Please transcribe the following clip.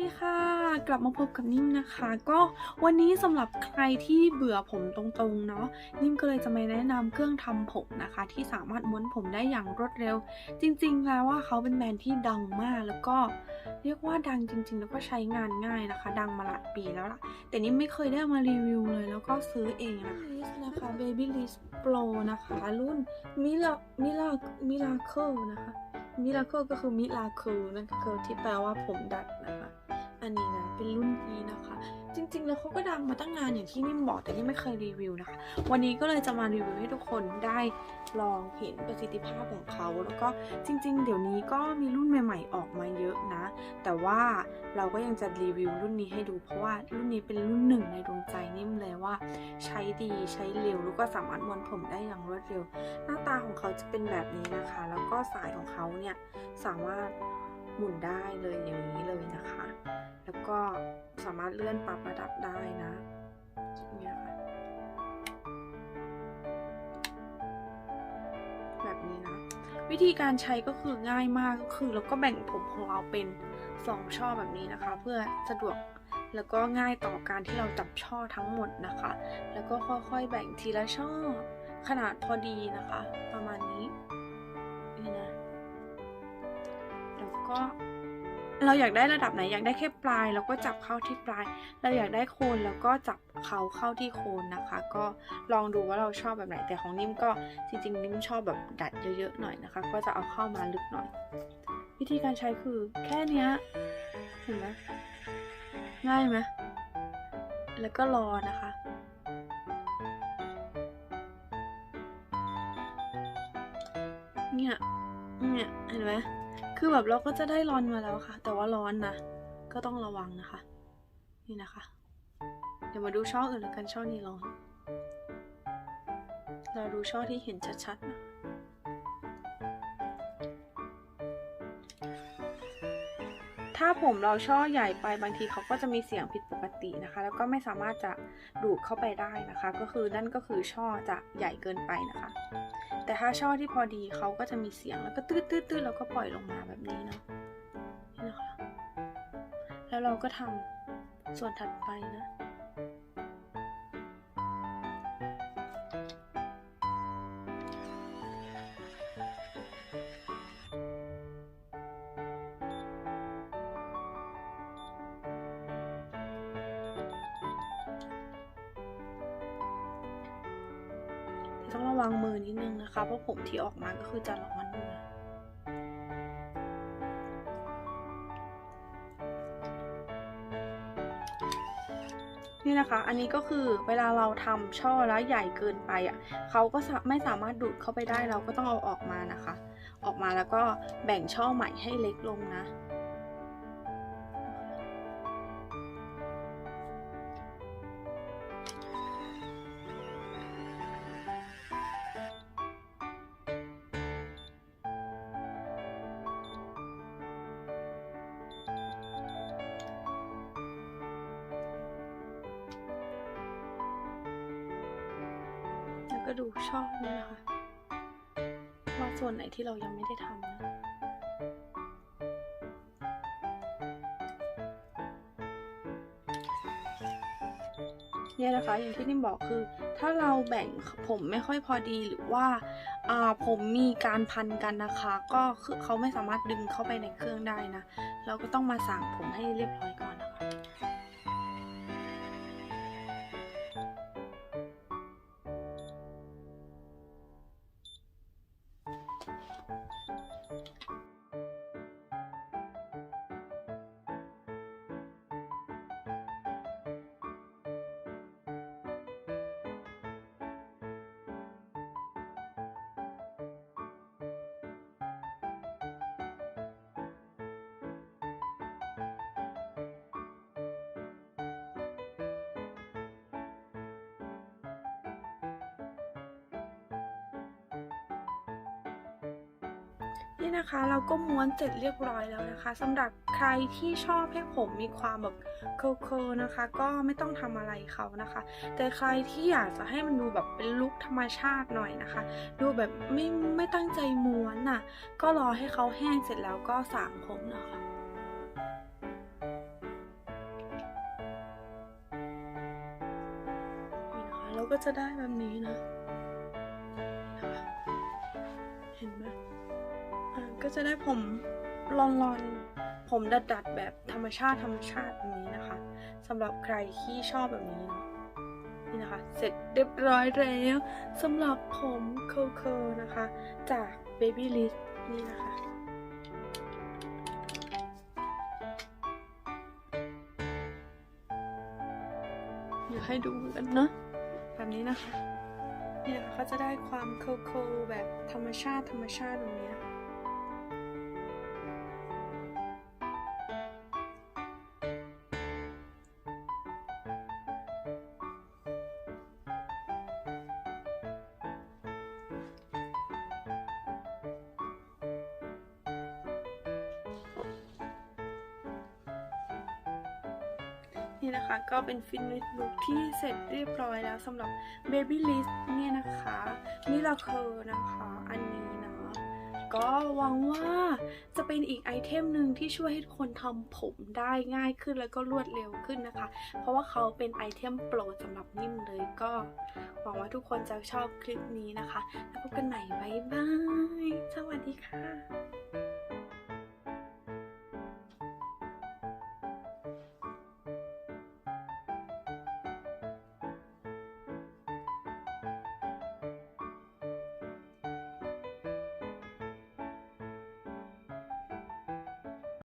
ดีค่ะ กลับมาพบกับนิ่มนะคะ ก็วันนี้สำหรับใครที่เบื่อผมตรงๆเนาะนิ่มก็เลยจะมาแนะนำเครื่องทำผมนะคะ ที่สามารถม้วนผมได้อย่างรวดเร็ว จริง ๆ แล้วว่าเขาเป็นแบรนด์ที่ดังมากแล้วก็เรียกว่าดังจริง ๆ แล้วก็ใช้งานง่ายนะคะ ดังมาหลายปีแล้วล่ะ แต่นิ่มไม่เคยได้เอามารีวิวเลย แล้วก็ซื้อเองนะคะนะคะ Baby Liss Pro นะคะ รุ่น Mila Mila Miracle นะคะมิราเคิลก็คือมิราเคิลนั่นก็คือที่แปลว่าผมดัดนะคะ อันนี้นะ เป็นรุ่นนี้นะคะ จริงๆ แล้วเขาก็ดังมาตั้งนานอย่างที่นิ่มบอกแต่นี่ไม่เคยรีวิวนะคะ วันนี้ก็เลยจะมารีวิวให้ทุกคนได้ลองเห็นประสิทธิภาพของเขาแล้วก็จริง ๆ เดี๋ยวนี้ก็มีรุ่นใหม่ๆ ออกมาเยอะนะ แต่ว่าเราก็ยังจะรีวิวรุ่นนี้ให้ดู เพราะว่ารุ่นนี้เป็นรุ่นหนึ่งในดวงใจนิ่มเลยว่า ใช้ดีใช้เร็วแล้วก็สามารถม้วนผมได้อย่างรวดเร็ว หน้าตาของเขาจะเป็นแบบนี้นะคะ แล้วก็สายของเขาเนี่ยสามารถหมุนได้เลยอย่างนี้เลยนะคะ ก็สามารถเลื่อนปรับระดับได้นะเนี่ยค่ะแบบนี้นะ วิธีการใช้ก็คือง่ายมากก็คือเราก็แบ่งผมของเราเป็นสองช่อแบบนี้นะคะ เพื่อสะดวกแล้วก็ง่ายต่อการที่เราจับช่อทั้งหมดนะคะ แล้วก็ค่อยๆแบ่งทีละช่อขนาดพอดีนะคะ ประมาณนี้นี่นะแล้วก็ เราอยากได้ระดับไหนอยากได้แค่ปลายแล้วก็จับเข้าที่ปลาย เราอยากได้โคนแล้วก็จับเขาเข้าที่โคนนะคะ ก็ลองดูว่าเราชอบแบบไหนแต่ของนิ่มก็จริงๆ นิ่มชอบแบบดัดเยอะๆหน่อยนะคะ ก็จะเอาเข้ามาลึกหน่อย วิธีการใช้คือแค่เนี้ยเห็นไหมง่ายไหมแล้วก็รอนะคะเนี่ยเนี่ยเห็นไหม คือแบบเราก็จะได้ร้อนมาแล้วค่ะ แต่ว่าร้อนนะ ก็ต้องระวังนะคะ นี่นะคะ เดี๋ยวมาดูช่ออื่นแล้วกันช่อนี้ร้อน เราดูช่อที่เห็นชัดๆนะ ถ้าผมเราช่อใหญ่ไปบางทีเขาก็จะมีเสียงผิดปกตินะคะ แล้วก็ไม่สามารถจะดูดเข้าไปได้นะคะ ก็คือนั่นก็คือช่อจะใหญ่เกินไปนะคะ แต่ถ้าช่อที่พอดีเขาก็จะมีเสียงแล้วก็ตืดตืดตืดแล้วก็ปล่อยลงมาแบบนี้เนาะนี่นะคะ แล้วเราก็ทำส่วนถัดไปนะ ต้องระวังมือนิดนึงนะคะ เพราะผมที่ออกมาก็คือจะร้อนมือนี่นะคะ อันนี้ก็คือเวลาเราทำช่อแล้วใหญ่เกินไปอะเขาก็ไม่สามารถดูดเข้าไปได้เราก็ต้องเอาออกมานะคะ ออกมาแล้วก็แบ่งช่อใหม่ให้เล็กลงนะ ก็ดูช่อนี่นะคะ ว่าส่วนไหนที่เรายังไม่ได้ทำนะเนี่ยนะคะอย่างที่นิ่มบอกคือ ถ้าเราแบ่งผมไม่ค่อยพอดีหรือว่าผมมีการพันกันนะคะ ก็คือเขาไม่สามารถดึงเข้าไปในเครื่องได้นะ เราก็ต้องมาสางผมให้เรียบร้อยก่อน นี่นะคะเราก็ม้วนเสร็จเรียบร้อยแล้วนะคะสำหรับใครที่ชอบให้ผมมีความแบบเคิร์นะคะ ก็ไม่ต้องทำอะไรเขานะคะ แต่ใครที่อยากจะให้มันดูแบบเป็นลุคธรรมชาติหน่อยนะคะ ดูแบบไม่ไม่ตั้งใจม้วนน่ะ ก็รอให้เขาแห้งเสร็จแล้วก็สางผมนะคะเราก็จะได้แบบนี้นะ ก็จะได้ผมลอนๆ ผมดัดๆ แบบธรรมชาติธรรมชาติแบบนี้นะคะสำหรับใครที่ชอบแบบนี้เนาะนี่นะคะ เสร็จเรียบร้อยแล้วสำหรับผมเคิลๆนะคะ จาก Baby l i s นี่นะคะเดี๋ยวให้ดูกันเนาะแบบนี้นะคะเนี่ยเขาจะได้ความโคโคแบบธรรมชาติธรรมชาติแบบนี้นะคะ นี่นะคะก็เป็นฟินิชลุคที่เสร็จเรียบร้อยแล้วสำหรับ Baby List เนี่ยนะคะมิราเคอร์นะคะอันนี้นะก็หวังว่าจะเป็นอีกไอเทมหนึ่งที่ช่วยให้คนทำผมได้ง่ายขึ้นแล้วก็รวดเร็วขึ้นนะคะ เพราะว่าเขาเป็นไอเทมโปรดสำหรับนิ่มเลยก็หวังว่าทุกคนจะชอบคลิปนี้นะคะ แล้วพบกันใหม่บ๊ายบาย สวัสดีค่ะ